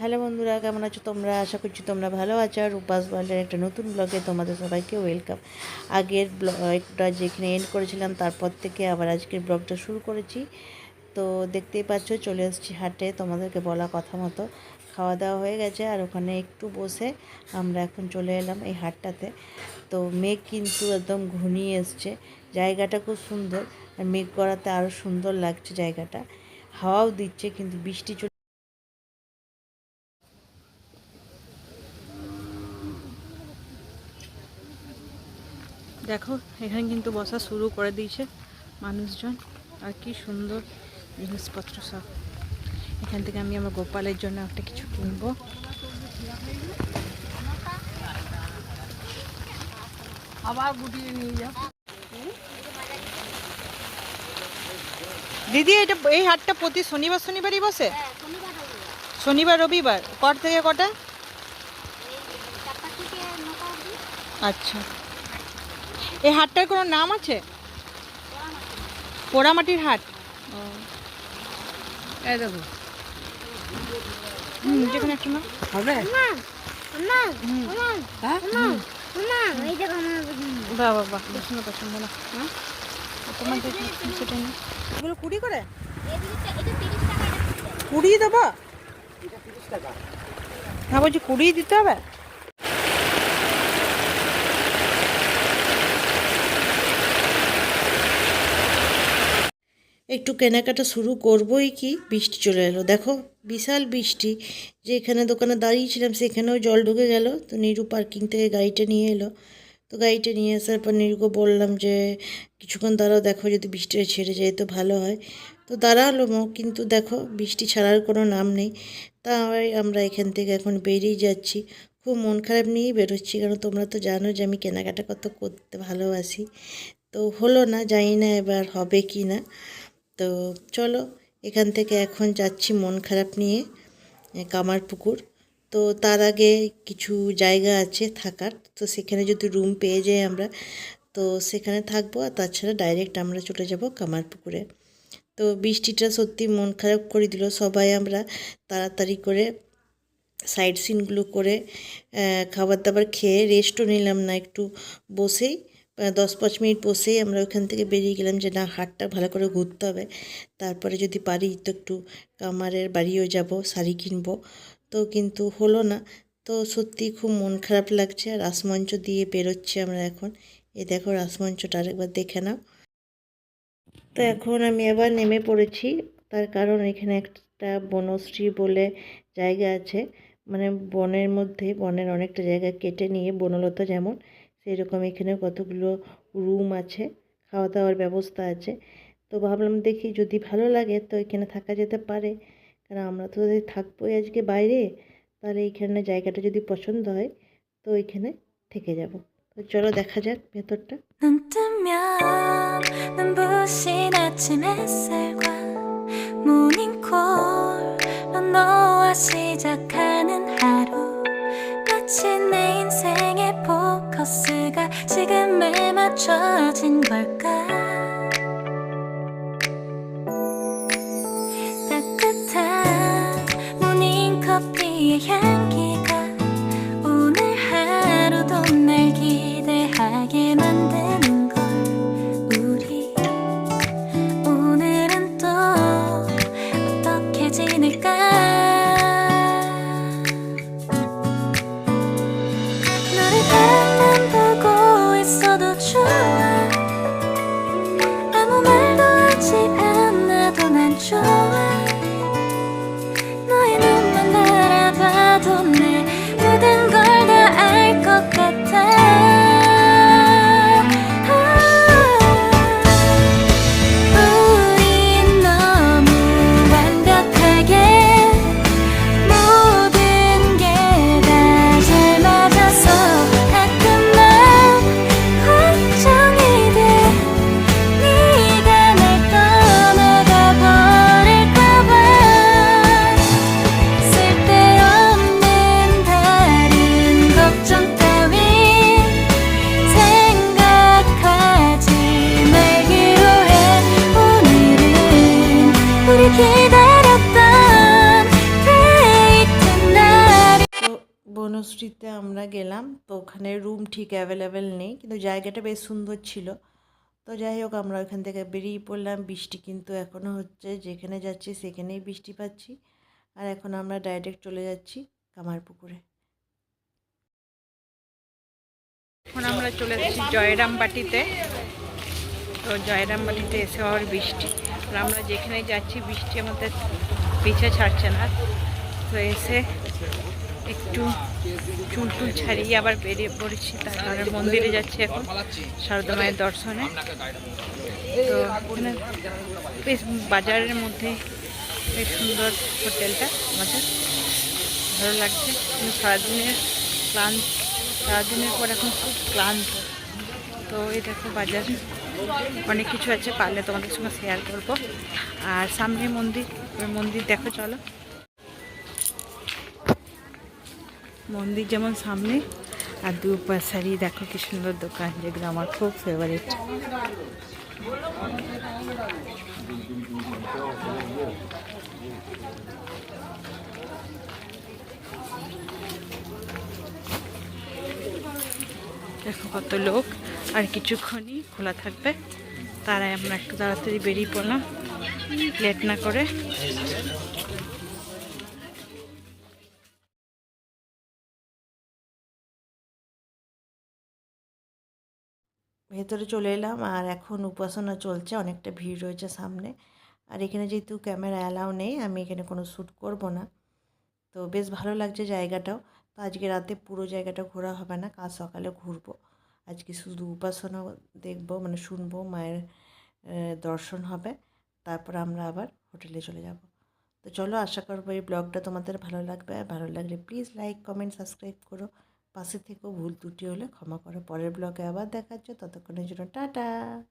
Hello বন্ধুরা, কেমন আছো তোমরা? আশা করছি তোমরা ভালো আছো। আর উপাস ওয়ার্ল্ডের একটা নতুন ব্লগে তোমাদের সবাইকে ওয়েলকাম আগের ব্লগটা যেখানে এন্ড করেছিলাম, তারপর থেকে আবার আজকের ব্লগটা শুরু করেছি। তো দেখতেই পাচ্ছ, চলে এসেছি হাটে, তোমাদেরকে বলা কথা মতো। খাওয়া দাওয়া হয়ে গেছে, আর ওখানে একটু বসে আমরা এখন চলে এলাম এই হাটটাতে। তো মেঘ কিন্তু একদম ঘনিয়ে এসছে। জায়গাটা খুব সুন্দর, আর মেঘ করাতে আরও সুন্দর লাগছে জায়গাটা। হাওয়াও দিচ্ছে, কিন্তু বৃষ্টি চলে দেখো এখানে কিন্তু বসা শুরু করে দিয়েছে মানুষজন। আর কি সুন্দর জিনিসপত্র সব। এখান থেকে আমি আমার গোপালের জন্য একটা কিছু কিনবো। আবার গুটিয়ে নিয়ে যাও। দিদি এটা এই হাটটা প্রতি শনিবার শনিবারই বসে? শনিবার রবিবার? কট থেকে কটা? আচ্ছা। এই হাটটার কোনো নাম আছে? পোড়ামাটির হাট। ও। এই দেখো। হুম যেখানে একটা হবে? বাহ বাহ পছন্দ পছন্দ না হ্যাঁ? তোমার দেখি সেটা নেই এগুলো কুড়ি করে? কুড়ি দেবো? হ্যাঁ বলছি কুড়ি দিতে হবে? একটু কেনাকাটা শুরু করবোই কি? বৃষ্টি চলে এলো। দেখো, বিশাল বৃষ্টি। যে এখানে দোকানে দাঁড়িয়েছিলাম, সেখানেও জল ঢুকে গেল। তো নিরু পার্কিং থেকে গাড়িটা নিয়ে এলো। তো গাড়িটা নিয়ে আসার পর নিরুকে বললাম যে, কিছুক্ষণ দাঁড়াও, দেখো যদি বৃষ্টিটা ছেড়ে যায় তো ভালো হয়। তো দাঁড়াল মো, কিন্তু দেখো, বৃষ্টি ছাড়ার কোনো নাম নেই। তাই আমরা এখান থেকে এখন বেরিয়ে যাচ্ছি। খুব মন খারাপ নিয়েই বেরোচ্ছি, কারণ তোমরা তো জানো যে আমি কেনাকাটা কত করতে ভালোবাসি। তো হলো না, জানি না এবার হবে কি না। তো চলো এখান থেকে এখন যাচ্ছি মন খারাপ নিয়ে এ, কামারপুকুর। তো তার আগে কিছু জায়গা আছে থাকার তো সেখানে যদি রুম পেয়ে যাই আমরা তো সেখানে থাকব আর তাছাড়া ডাইরেক্ট আমরা চলে যাব কামারপুকুরে। তো বৃষ্টিটা সত্যি মন খারাপ করে দিল। সবাই আমরা তাড়াতাড়ি করে সাইড সিনগুলো করে খাবার দাবার খেয়ে রেস্টও নিলাম না একটু বসেই। দশ পাঁচ মিনিট বসেই আমরা ওখান থেকে বেরিয়ে গেলাম যে না, হাটটা ভালো করে ঘুরতে হবে। তারপরে যদি পারি তো একটু কামারের বাড়িও যাব, শাড়ি কিনবো। তো কিন্তু হলো না। তো সত্যি খুব মন খারাপ লাগছে। আর রাসমঞ্চ দিয়ে বেরোচ্ছি আমরা এখন। এ দেখো রাসমঞ্চটা আরেকবার দেখে নাও। তো এখন আমি আবার নেমে পড়েছি। তার কারণ এখানে একটা বনশ্রী বলে জায়গা আছে। মানে বনের মধ্যে, বনের অনেকটা জায়গা কেটে নিয়ে বনলতা যেমন সেই রকম এখানে কতগুলো রুম আছে খাওয়া দাওয়ার ব্যবস্থা আছে তো ভাবলাম দেখি যদি ভালো লাগে তো এখানে থাকা যেতে পারে কারণ আমরা তো যদি থাকবোই আজকে বাইরে তাহলে এইখানে জায়গাটা যদি পছন্দ হয় তো ওইখানে থেকে যাব তো চলো দেখা যাক ভেতরটা 눈 뜨면 눈부신 아침 햇살과 모닝콜로 너와 시작하는 하루 마치 내 맞춰진 걸까 বনশ্রীতে আমরা গেলাম তো ওখানে রুম ঠিক অ্যাভেলেবেল নেই কিন্তু জায়গাটা বেশ সুন্দর ছিল। তো যাই হোক আমরা ওখান থেকে বেরিয়ে পড়লাম বৃষ্টি কিন্তু এখনও হচ্ছে যেখানে যাচ্ছি সেখানেই বৃষ্টি পাচ্ছি। আর এখন আমরা ডাইরেক্ট চলে যাচ্ছি কামারপুকুরে। এখন আমরা চলে যাচ্ছি জয়রামবাটিতে। তো জয়রামবাটিতে এসে আবার বৃষ্টি। আমরা যেখানে যাচ্ছি, বৃষ্টি আমাদের পিছে ছাড়ছে না। তো এসে একটু চুল টুল ছাড়িয়ে আবার বেরিয়ে পড়েছি, তারপরে মন্দিরে যাচ্ছি এখন সারদা মায়ের দর্শনে। তো বেশ বাজারের মধ্যে বেশ সুন্দর হোটেলটা আমাদের, ভালো লাগছে। কিন্তু সারাদিনের ক্লান্ত, সারাদিনের পর এখন খুব ক্লান্ত। তো এই দেখো বাজার। অনেক কিছু আছে, পারলে তোমাদের সঙ্গে শেয়ার করব। আর সামনে মন্দির মন্দির দেখো, চলো। মন্দির যেমন সামনে, আর দু পাশারি দেখো কি সুন্দর দোকান, যেগুলো আমার খুব ফেভারিট দেখো কত লোক। আর কিছুক্ষণই খোলা থাকবে। তারাই আমরা একটু তাড়াতাড়ি বেরিয়ে পড়লাম। লেট না করে। ভেতরে চলে এলাম আর এখন উপাসনা চলছে, অনেকটা ভিড় রয়েছে সামনে। আর এখানে যেহেতু ক্যামেরা অ্যালাউ নেই, আমি এখানে কোনো শ্যুট করব না। তো বেশ ভালো লাগছে জায়গাটাও। তো আজকে রাতে পুরো জায়গাটা ঘোরা হবে না, কাল সকালে ঘুরবো। আজকে শুধু উপাসনা দেখব মানে শুনব, মায়ের দর্শন হবে। তারপর আমরা আবার হোটেলে চলে যাব। তো চলো, আশা করব এই ব্লগটা তোমাদের ভালো লাগবে। আর ভালো লাগলে প্লিজ লাইক কমেন্ট সাবস্ক্রাইব করো। পাশে থেকেও ভুল ত্রুটি হলে ক্ষমা করো। পরের ব্লগে আবার দেখাচ্ছ। ততক্ষণের জন্য টাটা!